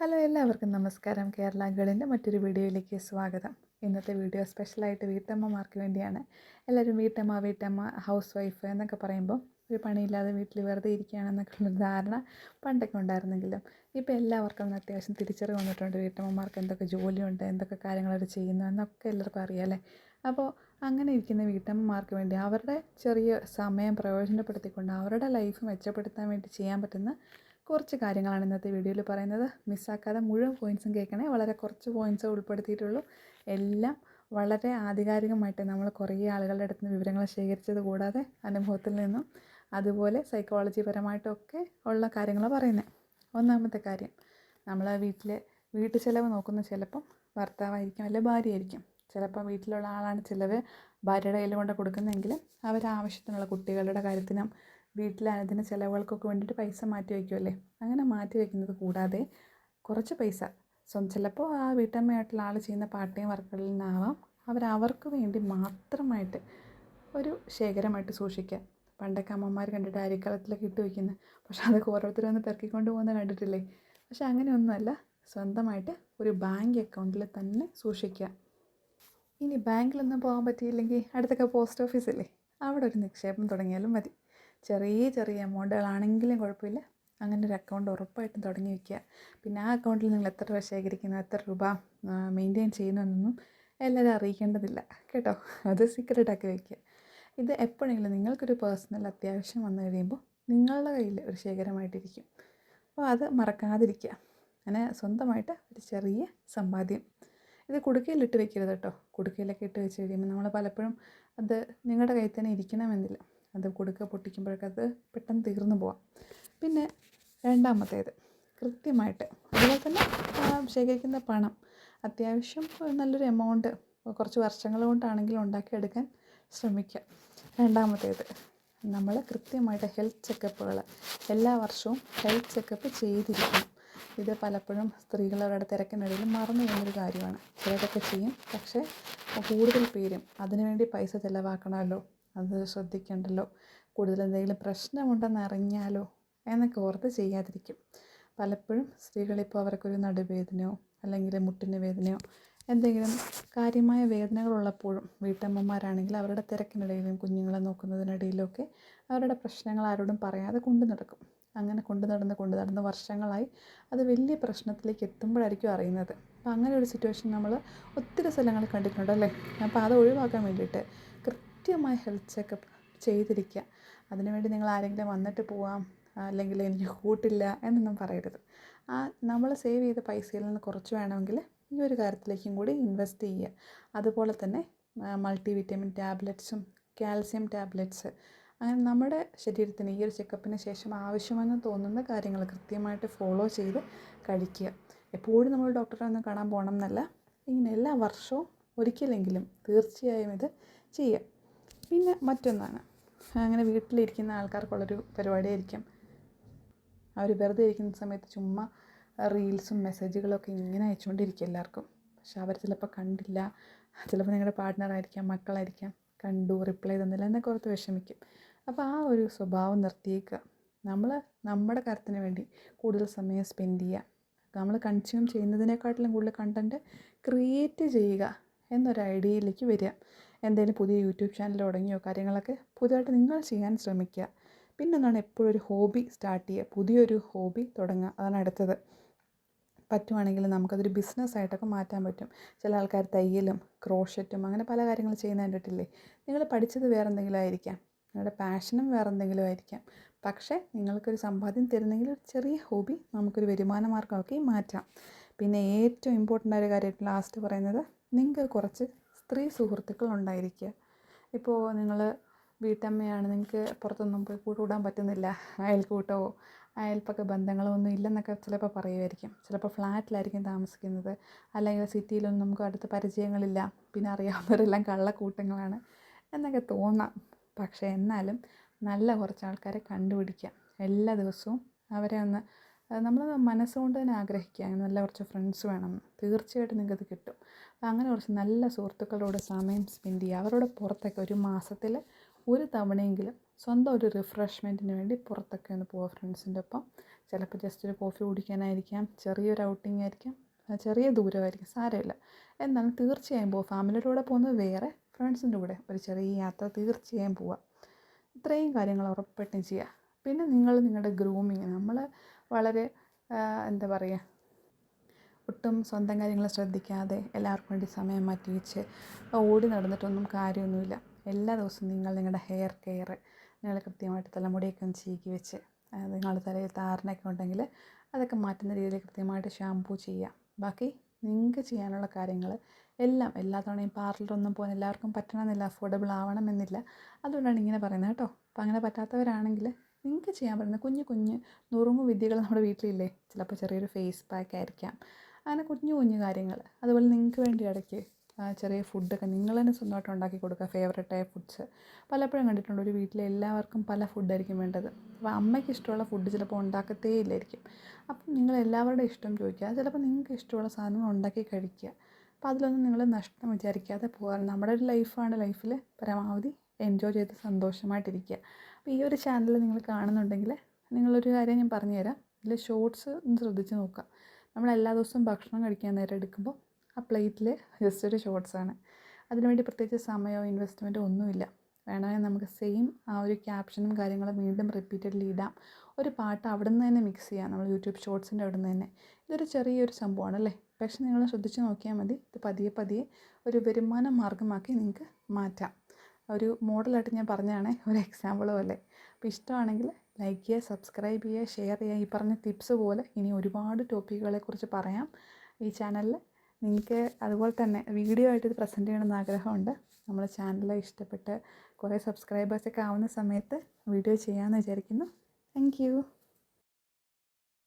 Hello എല്ലാവർക്കും നമസ്കാരം. കേരള ഗേളിന്റെ മറ്റൊരു വീഡിയോയിലേക്ക് സ്വാഗതം. ഇന്നത്തെ വീഡിയോ സ്പെഷ്യലായിട്ട് വീട്ടമ്മമാർക്ക് വേണ്ടിയാണ്. എല്ലാവരും വീട്ടമ്മ വീട്ടമ്മ ഹൗസ് വൈഫ് എന്നൊക്കെ പറയുമ്പോൾ ഒരു പണിയില്ലാതെ വീട്ടിൽ വെറുതെ ഇരിക്കുകയാണെന്നൊക്കെ ഉള്ള ധാരണ പണ്ടൊക്കെ ഉണ്ടായിരുന്നെങ്കിലും ഇപ്പോൾ എല്ലാവർക്കും അത്യാവശ്യം തിരിച്ചറിവ് വന്നിട്ടുണ്ട്. വീട്ടമ്മമാർക്ക് എന്തൊക്കെ ജോലിയുണ്ട് എന്തൊക്കെ കാര്യങ്ങൾ അവർ ചെയ്യുന്നു എന്നൊക്കെ എല്ലാവർക്കും അറിയാമല്ലേ അപ്പോൾ അങ്ങനെ ഇരിക്കുന്ന വീട്ടമ്മമാർക്ക് വേണ്ടി അവരുടെ ചെറിയ സമയം പ്രയോജനപ്പെടുത്തിക്കൊണ്ട് അവരുടെ ലൈഫ് മെച്ചപ്പെടുത്താൻ വേണ്ടി ചെയ്യാൻ പറ്റുന്ന കുറച്ച് കാര്യങ്ങളാണ് ഇന്നത്തെ വീഡിയോയിൽ പറയുന്നത്. മിസ്സാക്കാതെ മുഴുവൻ പോയിൻസും കേൾക്കണേ. വളരെ കുറച്ച് പോയിൻസ് ഉൾപ്പെടുത്തിയിട്ടുള്ളൂ. എല്ലാം വളരെ ആധികാരികമായിട്ട് നമ്മൾ കുറേ ആളുകളുടെ അടുത്ത് നിന്ന് വിവരങ്ങൾ ശേഖരിച്ചത് കൂടാതെ അനുഭവത്തിൽ നിന്നും അതുപോലെ സൈക്കോളജി പരമായിട്ടൊക്കെ ഉള്ള കാര്യങ്ങൾ പറയുന്നത് ഒന്നാമത്തെ കാര്യം നമ്മൾ വീട്ടിലെ വീട്ടു ചിലവ് നോക്കുന്ന ചിലപ്പം ഭർത്താവായിരിക്കും അല്ലെങ്കിൽ ഭാര്യയായിരിക്കും. ചിലപ്പോൾ വീട്ടിലുള്ള ആളാണ് ചിലവ് ഭാര്യയുടെ കയ്യിൽ കൊണ്ട് കൊടുക്കുന്നതെങ്കിലും അവരാവശ്യത്തിനുള്ള കുട്ടികളുടെ കാര്യത്തിനും വീട്ടിലെ അനുദിന ചിലവുകൾക്കൊക്കെ വേണ്ടിയിട്ട് പൈസ മാറ്റി വയ്ക്കുമല്ലേ അങ്ങനെ മാറ്റി വയ്ക്കുന്നത് കൂടാതെ കുറച്ച് പൈസ. സ്വന്തം ചിലപ്പോൾ ആ വീട്ടമ്മയായിട്ടുള്ള ആൾ ചെയ്യുന്ന പാർട്ട് ടൈം വർക്കുകളിൽ നിന്നാവാം. അവരവർക്ക് വേണ്ടി മാത്രമായിട്ട് ഒരു ശേഖരമായിട്ട് സൂക്ഷിക്കുക. പണ്ടൊക്കെ അമ്മമാർ കണ്ടിട്ട് അരിക്കളത്തിലൊക്കെ ഇട്ട് വയ്ക്കുന്നത് പക്ഷെ അതൊക്കെ ഓരോരുത്തർ വന്ന് പെറുക്കിക്കൊണ്ട് പോകുന്നത് കണ്ടിട്ടില്ലേ? പക്ഷെ അങ്ങനെയൊന്നുമല്ല. സ്വന്തമായിട്ട് ഒരു ബാങ്ക് അക്കൗണ്ടിൽ തന്നെ സൂക്ഷിക്കുക. ഇനി ബാങ്കിലൊന്നും പോകാൻ പറ്റിയില്ലെങ്കിൽ അടുത്തൊക്കെ പോസ്റ്റ് ഓഫീസില്ലേ അവിടെ ഒരു നിക്ഷേപം തുടങ്ങിയാലും മതി. ചെറിയ ചെറിയ എമൗണ്ടുകളാണെങ്കിലും കുഴപ്പമില്ല. അങ്ങനെ ഒരു അക്കൗണ്ട് ഉറപ്പായിട്ടും തുടങ്ങി വയ്ക്കുക പിന്നെ ആ അക്കൗണ്ടിൽ നിങ്ങൾ എത്ര രൂപ ശേഖരിക്കുന്നു എത്ര രൂപ മെയിന്റെയിൻ ചെയ്യുന്നു എന്നൊന്നും എല്ലാവരും അറിയിക്കേണ്ടതില്ല. കേട്ടോ? അത് സീക്രട്ടാക്കി വയ്ക്കുക ഇത് എപ്പോഴെങ്കിലും നിങ്ങൾക്കൊരു പേഴ്സണൽ അത്യാവശ്യം വന്നു കഴിയുമ്പോൾ നിങ്ങളുടെ കയ്യിൽ ഒരു ശേഖരമായിട്ടിരിക്കും. അപ്പോൾ അത് മറക്കാതിരിക്കുക. അങ്ങനെ സ്വന്തമായിട്ട് ഒരു ചെറിയ സമ്പാദ്യം. ഇത് കുടുക്കയിലിട്ട് വെക്കരുത് കേട്ടോ. കുടുക്കയിലൊക്കെ ഇട്ട് വെച്ച് കഴിയുമ്പോൾ നമ്മൾ പലപ്പോഴും അത് നിങ്ങളുടെ കയ്യിൽ തന്നെ ഇരിക്കണമെന്നില്ല. അത് കൊടുക്കുക പൊട്ടിക്കുമ്പോഴൊക്കെ അത് പെട്ടെന്ന് തീർന്നു പോവാം. പിന്നെ രണ്ടാമത്തേത് കൃത്യമായിട്ട് അതുപോലെ തന്നെ ശേഖരിക്കുന്ന പണം അത്യാവശ്യം നല്ലൊരു എമൗണ്ട് കുറച്ച് വർഷങ്ങൾ കൊണ്ടാണെങ്കിലും ഉണ്ടാക്കിയെടുക്കാൻ ശ്രമിക്കുക രണ്ടാമത്തേത് നമ്മൾ കൃത്യമായിട്ട് ഹെൽത്ത് ചെക്കപ്പുകൾ എല്ലാ വർഷവും ഹെൽത്ത് ചെക്കപ്പ് ചെയ്തിരിക്കണം. ഇത് പലപ്പോഴും സ്ത്രീകൾ അവരുടെ തിരക്കിനിടയിൽ മറന്നു പോകുന്നൊരു കാര്യമാണ്. ചിലരൊക്കെ ചെയ്യും പക്ഷേ കൂടുതൽ പേരും അതിനുവേണ്ടി പൈസ ചിലവാക്കണമല്ലോ. അത് ശ്രദ്ധിക്കേണ്ടല്ലോ. കൂടുതൽ എന്തെങ്കിലും പ്രശ്നമുണ്ടെന്ന് അറിഞ്ഞാലോ എന്നൊക്കെ ഓർത്ത് ചെയ്യാതിരിക്കും. പലപ്പോഴും സ്ത്രീകളിപ്പോൾ അവർക്കൊരു നടുവേദനയോ അല്ലെങ്കിൽ മുട്ടിന് വേദനയോ എന്തെങ്കിലും കാര്യമായ വേദനകളുള്ളപ്പോഴും വീട്ടമ്മമാരാണെങ്കിൽ അവരുടെ തിരക്കിനിടയിലും കുഞ്ഞുങ്ങളെ നോക്കുന്നതിനിടയിലൊക്കെ അവരുടെ പ്രശ്നങ്ങൾ ആരോടും പറയാതെ കൊണ്ടു നടക്കും. അങ്ങനെ കൊണ്ടു നടന്ന് കൊണ്ടു നടന്ന് വർഷങ്ങളായി അത് വലിയ പ്രശ്നത്തിലേക്ക് എത്തുമ്പോഴായിരിക്കും അറിയുന്നത്. അപ്പോൾ അങ്ങനെ ഒരു സിറ്റുവേഷൻ നമ്മൾ ഒത്തിരി സ്ഥലങ്ങളിൽ കണ്ടിട്ടുണ്ട് അല്ലേ അപ്പോൾ അത് ഒഴിവാക്കാൻ വേണ്ടിയിട്ട് കൃത്യമായ ഹെൽത്ത് ചെക്കപ്പ് ചെയ്തിരിക്കുക. അതിനുവേണ്ടി നിങ്ങൾ ആരെങ്കിലും വന്നിട്ട് പോവാം. അല്ലെങ്കിൽ എനിക്ക് കൂട്ടില്ല എന്നൊന്നും പറയരുത്. ആ നമ്മൾ സേവ് ചെയ്ത പൈസയിൽ നിന്ന് കുറച്ച് വേണമെങ്കിൽ ഈ ഒരു കാര്യത്തിലേക്കും കൂടി ഇൻവെസ്റ്റ് ചെയ്യുക. അതുപോലെ തന്നെ മൾട്ടി വിറ്റമിൻ ടാബ്ലറ്റ്സും കാൽസ്യം ടാബ്ലറ്റ്സ് അങ്ങനെ നമ്മുടെ ശരീരത്തിന് ഈ ഒരു ചെക്കപ്പിന് ശേഷം ആവശ്യമെന്ന് തോന്നുന്ന കാര്യങ്ങൾ കൃത്യമായിട്ട് ഫോളോ ചെയ്ത് കഴിക്കുക. എപ്പോഴും നമ്മൾ ഡോക്ടറെ ഒന്ന് കാണാൻ പോകണം എന്നല്ല. ഇങ്ങനെ എല്ലാ വർഷവും ഒരിക്കലെങ്കിലും തീർച്ചയായും ഇത് ചെയ്യുക. പിന്നെ മറ്റൊന്നാണ്. അങ്ങനെ വീട്ടിലിരിക്കുന്ന ആൾക്കാർക്കുള്ളൊരു പരിപാടിയായിരിക്കും. അവർ വെറുതെ ഇരിക്കുന്ന സമയത്ത് ചുമ്മാ റീൽസും മെസ്സേജുകളൊക്കെ ഇങ്ങനെ അയച്ചുകൊണ്ടിരിക്കും എല്ലാവർക്കും. പക്ഷെ അവർ ചിലപ്പോൾ കണ്ടില്ല. ചിലപ്പോൾ നിങ്ങളുടെ പാർട്ട്ണറായിരിക്കാം മക്കളായിരിക്കാം. കണ്ടു റിപ്ലൈ തന്നില്ല എന്നൊക്കെ ഓർത്ത് വിഷമിക്കും. അപ്പോൾ ആ ഒരു സ്വഭാവം നിർത്തിയേക്കുക. നമ്മൾ നമ്മുടെ കാര്യത്തിന് വേണ്ടി കൂടുതൽ സമയം സ്പെൻഡ് ചെയ്യുക. നമ്മൾ കൺസ്യൂം ചെയ്യുന്നതിനെക്കാട്ടിലും കൂടുതൽ കണ്ടന്റ് ക്രിയേറ്റ് ചെയ്യുക എന്നൊരു ഐഡിയയിലേക്ക് വരിക. എന്തെങ്കിലും പുതിയ യൂട്യൂബ് ചാനൽ തുടങ്ങിയോ കാര്യങ്ങളൊക്കെ പുതുതായിട്ട് നിങ്ങൾ ചെയ്യാൻ ശ്രമിക്കുക. പിന്നെ എന്താണ്? എപ്പോഴും ഒരു ഹോബി സ്റ്റാർട്ട് ചെയ്യുക. പുതിയൊരു ഹോബി തുടങ്ങുക. അതാണ് അടുത്തത്. പറ്റുവാണെങ്കിൽ നമുക്കതൊരു ബിസിനസ്സായിട്ടൊക്കെ മാറ്റാൻ പറ്റും. ചില ആൾക്കാർ തയ്യലും ക്രോഷറ്റും അങ്ങനെ പല കാര്യങ്ങൾ ചെയ്യുന്ന കണ്ടിട്ടില്ലേ? നിങ്ങൾ പഠിച്ചത് വേറെ എന്തെങ്കിലും ആയിരിക്കാം. നിങ്ങളുടെ പാഷനും വേറെ എന്തെങ്കിലും ആയിരിക്കാം. പക്ഷേ നിങ്ങൾക്കൊരു സമ്പാദ്യം തരുന്നെങ്കിൽ ഒരു ചെറിയ ഹോബി നമുക്കൊരു വരുമാന മാർഗമൊക്കെ മാറ്റാം. പിന്നെ ഏറ്റവും ഇമ്പോർട്ടന്റ് ആയ കാര്യമായിട്ട് ലാസ്റ്റ് പറയുന്നത് നിങ്ങൾക്ക് കുറച്ച് സ്ത്രീ സുഹൃത്തുക്കൾ ഉണ്ടായിരിക്കുക ഇപ്പോൾ നിങ്ങൾ വീട്ടമ്മയാണ് നിങ്ങൾക്ക് പുറത്തൊന്നും പോയി കൂട്ടുകൂടാൻ പറ്റുന്നില്ല. അയൽക്കൂട്ടമോ അയൽപ്പക്ക ബന്ധങ്ങളോ ഒന്നും ഇല്ലെന്നൊക്കെ ചിലപ്പോൾ പറയുമായിരിക്കും ചിലപ്പോൾ ഫ്ലാറ്റിലായിരിക്കും താമസിക്കുന്നത്. അല്ലെങ്കിൽ സിറ്റിയിലൊന്നും നമുക്ക് അടുത്ത പരിചയങ്ങളില്ല. പിന്നെ അറിയാവുന്നവരെല്ലാം കള്ളക്കൂട്ടങ്ങളാണ്. എന്നൊക്കെ തോന്നാം. പക്ഷേ എന്നാലും നല്ല കുറച്ച് ആൾക്കാരെ കണ്ടുപിടിക്കാം. എല്ലാ ദിവസവും അവരെ ഒന്ന് നമ്മൾ മനസ്സുകൊണ്ട് തന്നെ ആഗ്രഹിക്കുക നല്ല കുറച്ച് ഫ്രണ്ട്സ് വേണം. തീർച്ചയായിട്ടും നിങ്ങൾക്കത് കിട്ടും. അങ്ങനെ കുറച്ച് നല്ല സുഹൃത്തുക്കളോട് സമയം സ്പെൻഡ് ചെയ്യുക. അവരോട് പുറത്തൊക്കെ ഒരു മാസത്തിൽ ഒരു തവണയെങ്കിലും സ്വന്തം ഒരു റിഫ്രഷ്മെന്റിന് വേണ്ടി പുറത്തൊക്കെ ഒന്ന് പോവുക ഫ്രണ്ട്സിന്റെ ഒപ്പം. ചിലപ്പോൾ ജസ്റ്റ് ഒരു കോഫി കുടിക്കാനായിരിക്കാം. ചെറിയൊരു ഔട്ടിംഗ് ആയിരിക്കാം. ചെറിയ ദൂരമായിരിക്കും. സാരമില്ല. എന്നാലും തീർച്ചയായും പോകും ഫാമിലിയുടെ കൂടെ പോകുന്നത് വേറെ ഫ്രണ്ട്സിന്റെ കൂടെ ഒരു ചെറിയ യാത്ര തീർച്ചയായും പോവുക. ഇത്രയും കാര്യങ്ങൾ ഉറപ്പായിട്ടും ചെയ്യുക. പിന്നെ നിങ്ങൾ നിങ്ങളുടെ ഗ്രൂമിങ് നമ്മൾ വളരെ എന്താ പറയുക ഒട്ടും സ്വന്തം കാര്യങ്ങൾ ശ്രദ്ധിക്കാതെ എല്ലാവർക്കും വേണ്ടി സമയം മാറ്റി വെച്ച് ഓടി നടന്നിട്ടൊന്നും കാര്യമൊന്നുമില്ല. എല്ലാ ദിവസവും നിങ്ങൾ നിങ്ങളുടെ ഹെയർ കെയർ നിങ്ങൾ കൃത്യമായിട്ട് തലമുടിയൊക്കെ ഒന്ന് ചീകി വെച്ച് നിങ്ങൾ തലയിൽ താരനൊക്കെ ഉണ്ടെങ്കിൽ അതൊക്കെ മാറ്റുന്ന രീതിയിൽ കൃത്യമായിട്ട് ഷാംപൂ ചെയ്യുക. ബാക്കി നിങ്ങൾക്ക് ചെയ്യാനുള്ള കാര്യങ്ങൾ എല്ലാം എല്ലാ തവണയും പാർലറൊന്നും പോകാൻ എല്ലാവർക്കും പറ്റണമെന്നില്ല അഫോർഡബിൾ ആവണമെന്നില്ല. അതുകൊണ്ടാണ് ഇങ്ങനെ പറയുന്നത് കേട്ടോ. അപ്പോൾ അങ്ങനെ പറ്റാത്തവരാണെങ്കിൽ നിങ്ങൾക്ക് ചെയ്യാൻ പറ്റുന്ന കുഞ്ഞു കുഞ്ഞ് നുറുങ്ങു വിദ്യകൾ നമ്മുടെ വീട്ടിലില്ലേ? ചിലപ്പോൾ ചെറിയൊരു ഫേസ് പാക്ക് ആയിരിക്കാം. അങ്ങനെ കുഞ്ഞു കുഞ്ഞു കാര്യങ്ങൾ. അതുപോലെ നിങ്ങൾക്ക് വേണ്ടി ഇടയ്ക്ക് ചെറിയ ഫുഡൊക്കെ നിങ്ങൾ തന്നെ സ്വന്തമായിട്ട് ഉണ്ടാക്കി കൊടുക്കുക ഫേവറേറ്റായ ഫുഡ്സ് പലപ്പോഴും കണ്ടിട്ടുണ്ട് ഒരു വീട്ടിലെ എല്ലാവർക്കും പല ഫുഡായിരിക്കും വേണ്ടത്. അപ്പോൾ അമ്മയ്ക്ക് ഇഷ്ടമുള്ള ഫുഡ് ചിലപ്പോൾ ഉണ്ടാക്കത്തേ ഇല്ലായിരിക്കും. അപ്പം നിങ്ങൾ എല്ലാവരുടെ ഇഷ്ടം ചോദിക്കുക. ചിലപ്പോൾ നിങ്ങൾക്ക് ഇഷ്ടമുള്ള സാധനങ്ങൾ ഉണ്ടാക്കി കഴിക്കുക. അപ്പോൾ അതിലൊന്നും നിങ്ങൾ നഷ്ടം വിചാരിക്കാതെ പോകാറ്. നമ്മുടെ ഒരു ലൈഫാണ് ലൈഫിൽ പരമാവധി എൻജോയ് ചെയ്ത് സന്തോഷമായിട്ടിരിക്കുക. അപ്പോൾ ഈ ഒരു ചാനൽ നിങ്ങൾ കാണുന്നുണ്ടെങ്കിൽ നിങ്ങളൊരു കാര്യം ഞാൻ പറഞ്ഞുതരാം. ഇതിൽ ഷോർട്സ് ഒന്ന് ശ്രദ്ധിച്ച് നോക്കുക. നമ്മൾ എല്ലാ ദിവസവും ഭക്ഷണം കഴിക്കാൻ നേരം എടുക്കുമ്പോൾ ആ പ്ലേറ്റിൽ ജസ്റ്റ് ഒരു ഷോർട്സാണ് അതിനുവേണ്ടി പ്രത്യേകിച്ച് സമയമോ ഇൻവെസ്റ്റ്മെന്റോ ഒന്നുമില്ല. വേണമെങ്കിൽ നമുക്ക് സെയിം ആ ഒരു ക്യാപ്ഷനും കാര്യങ്ങളും വീണ്ടും റിപ്പീറ്റഡ്ലി ഇടാം. ഒരു പാട്ട് അവിടെ നിന്ന് തന്നെ മിക്സ് ചെയ്യാം. നമ്മൾ യൂട്യൂബ് ഷോർട്സിന്റെ അവിടെ നിന്ന് തന്നെ. ഇതൊരു ചെറിയൊരു സംഭവമാണ് അല്ലേ? പക്ഷെ നിങ്ങൾ ശ്രദ്ധിച്ച് നോക്കിയാൽ മതി. ഇത് പതിയെ പതിയെ ഒരു വരുമാന മാർഗമാക്കി നിങ്ങൾക്ക് മാറ്റാം. ഒരു മോഡലായിട്ട് ഞാൻ പറഞ്ഞതാണ് ഒരു എക്സാമ്പിൾ പോലെ. അപ്പോൾ ഇഷ്ടമാണെങ്കിൽ ലൈക്ക് ചെയ്യുക സബ്സ്ക്രൈബ് ചെയ്യുക ഷെയർ ചെയ്യുക. ഈ പറഞ്ഞ ടിപ്സ് പോലെ ഇനി ഒരുപാട് ടോപ്പിക്കുകളെക്കുറിച്ച് പറയാം. ഈ ചാനലിൽ നിങ്ങൾക്ക് അതുപോലെ തന്നെ വീഡിയോ ആയിട്ട് ഇത് പ്രസന്റ് ചെയ്യണമെന്ന് ആഗ്രഹമുണ്ട്. നമ്മുടെ ചാനൽ ഇഷ്ടപ്പെട്ട് കുറേ സബ്സ്ക്രൈബേഴ്സൊക്കെ ആവുന്ന സമയത്ത് വീഡിയോ ചെയ്യാമെന്ന് വിചാരിക്കുന്നു. താങ്ക്